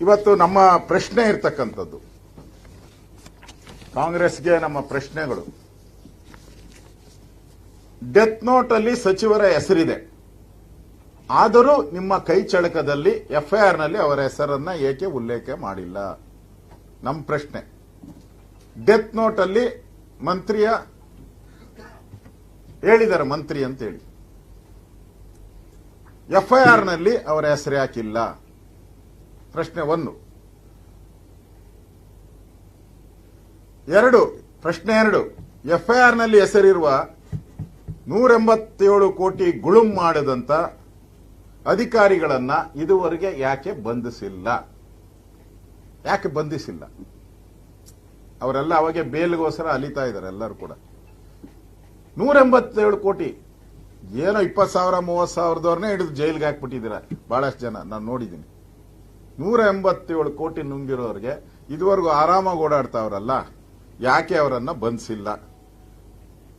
ಇವತ್ತು ನಮ್ಮ ಪ್ರಶ್ನೆ ಇರ್ತಕ್ಕಂಥದ್ದು. ಕಾಂಗ್ರೆಸ್ಗೆ ನಮ್ಮ ಪ್ರಶ್ನೆಗಳು. ಡೆತ್ ನೋಟ್ ಅಲ್ಲಿ ಸಚಿವರ ಹೆಸರಿದೆ. ಆದರೂ ನಿಮ್ಮ ಕೈ ಚಳಕದಲ್ಲಿ ಎಫ್ಐಆರ್ನಲ್ಲಿ ಅವರ ಹೆಸರನ್ನ ಏಕೆ ಉಲ್ಲೇಖ ಮಾಡಿಲ್ಲ? ನಮ್ಮ ಪ್ರಶ್ನೆ. ಡೆತ್ ನೋಟ್ ಅಲ್ಲಿ ಮಂತ್ರಿಯ ಹೇಳಿದ್ದಾರೆ ಮಂತ್ರಿ ಅಂತ ಹೇಳಿ ಎಫ್ಐಆರ್ನಲ್ಲಿ ಅವರ ಹೆಸರು ಯಾಕಿಲ್ಲ? ಪ್ರಶ್ನೆ ಒಂದು. ಎರಡು, ಪ್ರಶ್ನೆ ಎರಡು. ಎಫ್ಐಆರ್ನಲ್ಲಿ ಹೆಸರಿರುವ ನೂರೆಂಬತ್ತೇಳು ಕೋಟಿ ಗುಳುಂ ಮಾಡದಂತ ಅಧಿಕಾರಿಗಳನ್ನ ಇದುವರೆಗೆ ಯಾಕೆ ಬಂಧಿಸಿಲ್ಲ? ಯಾಕೆ ಬಂಧಿಸಿಲ್ಲ? ಅವರೆಲ್ಲ ಅವಾಗೆ ಬೇಲ್ಗೋಸ್ಕರ ಅಲಿತಾ ಇದ್ದಾರೆ ಎಲ್ಲರೂ ಕೂಡ. ನೂರ ಎಂಬತ್ತೇಳು ಕೋಟಿ. ಏನೋ ಇಪ್ಪತ್ತು ಸಾವಿರ, ಮೂವತ್ತು ಸಾವಿರದವ್ರನ್ನೇ ಹಿಡಿದು ಜೈಲ್ಗೆ ಹಾಕ್ಬಿಟ್ಟಿದ್ದೀರಾ. ಬಹಳಷ್ಟು ಜನ. ನಾನು ನೋಡಿದ್ದೀನಿ. ನೂರ ಎಂಬತ್ತೇಳು ಕೋಟಿ ನುಂಗಿರೋರಿಗೆ ಇದುವರೆಗೂ ಆರಾಮಾಗಿ ಓಡಾಡ್ತಾವ್ರಲ್ಲ ಯಾಕೆ ಅವರನ್ನ ಬಂಧಿಸಿಲ್ಲ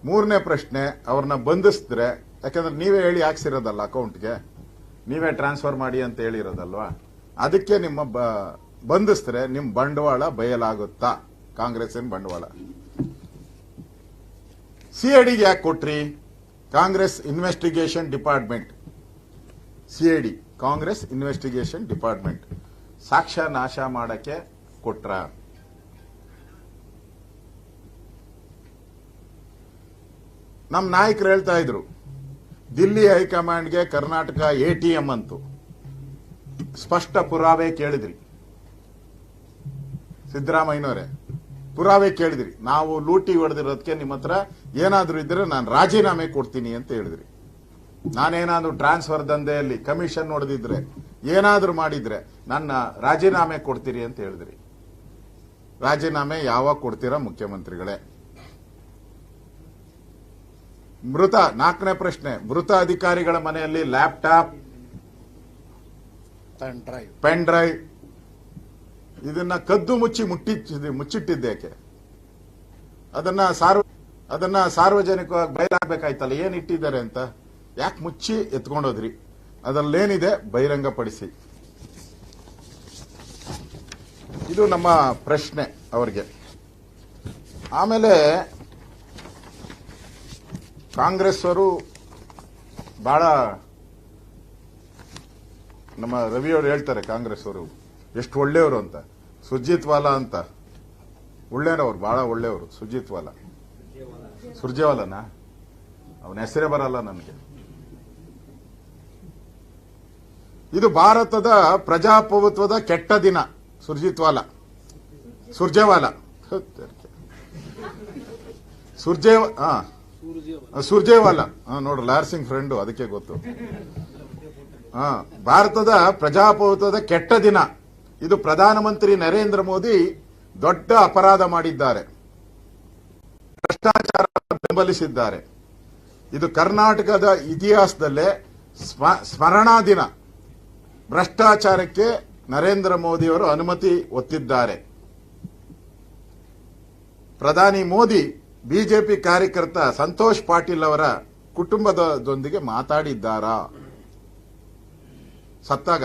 ಮೂರನೇ ಪ್ರಶ್ನೆ, ಅವ್ರನ್ನ ಬಂಧಿಸಿದ್ರೆ, ಯಾಕಂದ್ರೆ ನೀವೇ ಹೇಳಿ ಹಾಕ್ಸಿರೋದಲ್ಲ ಅಕೌಂಟ್ಗೆ? ನೀವೇ ಟ್ರಾನ್ಸ್ಫರ್ ಮಾಡಿ ಅಂತ ಹೇಳಿರೋದಲ್ವಾ? ಅದಕ್ಕೆ ನಿಮ್ಮ ಬಂಧಿಸಿದ್ರೆ ನಿಮ್ಮ ಬಂಡವಾಳ ಬಯಲಾಗುತ್ತಾ? ಕಾಂಗ್ರೆಸ್ಸಿನ ಬಂಡವಾಳ. ಸಿಐಡಿಗೆ ಯಾಕೆ ಕೊಟ್ರಿ? Congress investigation department. CID, Congress investigation department. ಸಾಕ್ಷ್ಯ ನಾಶ ಮಾಡಕ್ಕೆ ಕೊಟ್ರ. ನಮ್ಮ ನಾಯಕರು ಹೇಳ್ತಾ ಇದ್ರು, ದಿಲ್ಲಿ ಹೈಕಮಾಂಡ್ಗೆ ಕರ್ನಾಟಕ ಎಟಿಎಂ ಅಂತು. ಸ್ಪಷ್ಟ ಪುರಾವೆ ಕೇಳಿದ್ರಿ. ಸಿದ್ದರಾಮಯ್ಯನವರೇ, ಪುರಾವೆ ಕೇಳಿದ್ರಿ. ನಾವು ಲೂಟಿ ಹೊಡೆದಿರೋದಕ್ಕೆ ನಿಮ್ಮ ಹತ್ರ ಏನಾದ್ರೂ ಇದ್ರೆ ನಾನು ರಾಜೀನಾಮೆ ಕೊಡ್ತೀನಿ ಅಂತ ಹೇಳಿದ್ರಿ. ನಾನೇನಾದ್ರೂ ಟ್ರಾನ್ಸ್ಫರ್ ದಂಧೆಯಲ್ಲಿ ಕಮಿಷನ್ ಹೊಡೆದಿದ್ರೆ ಏನಾದ್ರೂ ಮಾಡಿದ್ರೆ ನನ್ನ ರಾಜೀನಾಮೆ ಕೊಡ್ತೀರಿ ಅಂತ ಹೇಳಿದ್ರಿ. ರಾಜೀನಾಮೆ ಯಾವಾಗ ಕೊಡ್ತೀರಾ ಮುಖ್ಯಮಂತ್ರಿಗಳೇ? ಮೃತ ನಾಲ್ಕನೇ ಪ್ರಶ್ನೆ. ಮೃತ ಅಧಿಕಾರಿಗಳ ಮನೆಯಲ್ಲಿ ಲ್ಯಾಪ್ಟಾಪ್ ಪೆನ್ ಡ್ರೈವ್. ಇದನ್ನ ಕದ್ದು ಮುಚ್ಚಿ ಮುಟ್ಟಿ ಮುಚ್ಚಿಟ್ಟಿದ್ದೇಕೆ ಅದನ್ನ ಸಾರ್ವ ಅದನ್ನ ಸಾರ್ವಜನಿಕವಾಗಿ ಬಯಲಾಗಬೇಕಾಯ್ತಲ್ಲ ಏನ್ ಇಟ್ಟಿದ್ದಾರೆ ಅಂತ? ಯಾಕೆ ಮುಚ್ಚಿ ಎತ್ಕೊಂಡೋದ್ರಿ? ಅದರಲ್ಲೇನಿದೆ, ಬಹಿರಂಗಪಡಿಸಿ. ಇದು ನಮ್ಮ ಪ್ರಶ್ನೆ ಅವರಿಗೆ. ಆಮೇಲೆ ಕಾಂಗ್ರೆಸ್ ಅವರು ಬಹಳ ನಮ್ಮ ರವಿಯವರು ಹೇಳ್ತಾರೆ ಕಾಂಗ್ರೆಸ್ ಅವರು ಎಷ್ಟು ಒಳ್ಳೆಯವರು ಅಂತ. ಸುರ್ಜಿತ್ ವಾಲಾ ಅಂತ. ಒಳ್ಳೆಯವ್ರು ಬಹಳ ಒಳ್ಳೆಯವರು, ಸುರ್ಜಿತ್ ವಾಲಾ. ಸುರ್ಜೇವಾಲನಾ? ಅವನ ಹೆಸರೇ ಬರಲ್ಲ ನನಗೆ. ಇದು ಭಾರತದ ಪ್ರಜಾಪ್ರಭುತ್ವದ ಕೆಟ್ಟ ದಿನ. ಸುರ್ಜಿತ್ವಾಲ ಸುರ್ಜೇವಾಲ ಸುರ್ಜೇವಾಲಾ ಸುರ್ಜೇವಾಲ ನೋಡ್ರಿ, ಲಾರ್ ಸಿಂಗ್ ಫ್ರೆಂಡು ಅದಕ್ಕೆ ಗೊತ್ತು. ಹಾ ಭಾರತದ ಪ್ರಜಾಪ್ರಭುತ್ವದ ಕೆಟ್ಟ ದಿನ. ಇದು ಪ್ರಧಾನಮಂತ್ರಿ ನರೇಂದ್ರ ಮೋದಿ ದೊಡ್ಡ ಅಪರಾಧ ಮಾಡಿದ್ದಾರೆ. ಭ್ರಷ್ಟಾಚಾರ ಬೆಂಬಲಿಸಿದ್ದಾರೆ. ಇದು ಕರ್ನಾಟಕದ ಇತಿಹಾಸದಲ್ಲೇ ಸ್ಮ- ಸ್ಮರಣಾ ದಿನ. ಭ್ರಷ್ಟಾಚಾರಕ್ಕೆ ನರೇಂದ್ರ ಮೋದಿಯವರು ಅನುಮತಿ ಒತ್ತಿದ್ದಾರೆ. ಪ್ರಧಾನಿ ಮೋದಿ, ಬಿಜೆಪಿ ಕಾರ್ಯಕರ್ತ ಸಂತೋಷ್ ಪಾಟೀಲ್ ಅವರ ಕುಟುಂಬದೊಂದಿಗೆ ಮಾತಾಡಿದ್ದಾರಾ? ಸತ್ತಾಗ.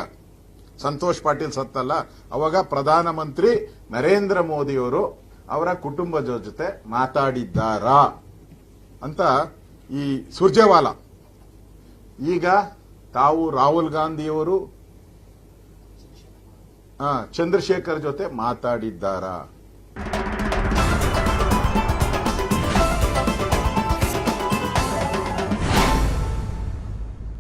ಸಂತೋಷ್ ಪಾಟೀಲ್ ಸತ್ತಲ್ಲ. ಅವಾಗ ಪ್ರಧಾನಮಂತ್ರಿ ನರೇಂದ್ರ ಮೋದಿಯವರು ಅವರ ಕುಟುಂಬದ ಜೊತೆ ಮಾತಾಡಿದ್ದಾರಾ? ಅಂತ ಈ ಸುರ್ಜೇವಾಲಾ. ಈಗ ತಾವು ರಾಹುಲ್ ಗಾಂಧಿಯವರು ಚಂದ್ರಶೇಖರ್ ಜೊತೆ ಮಾತಾಡಿದ್ದಾರಾ?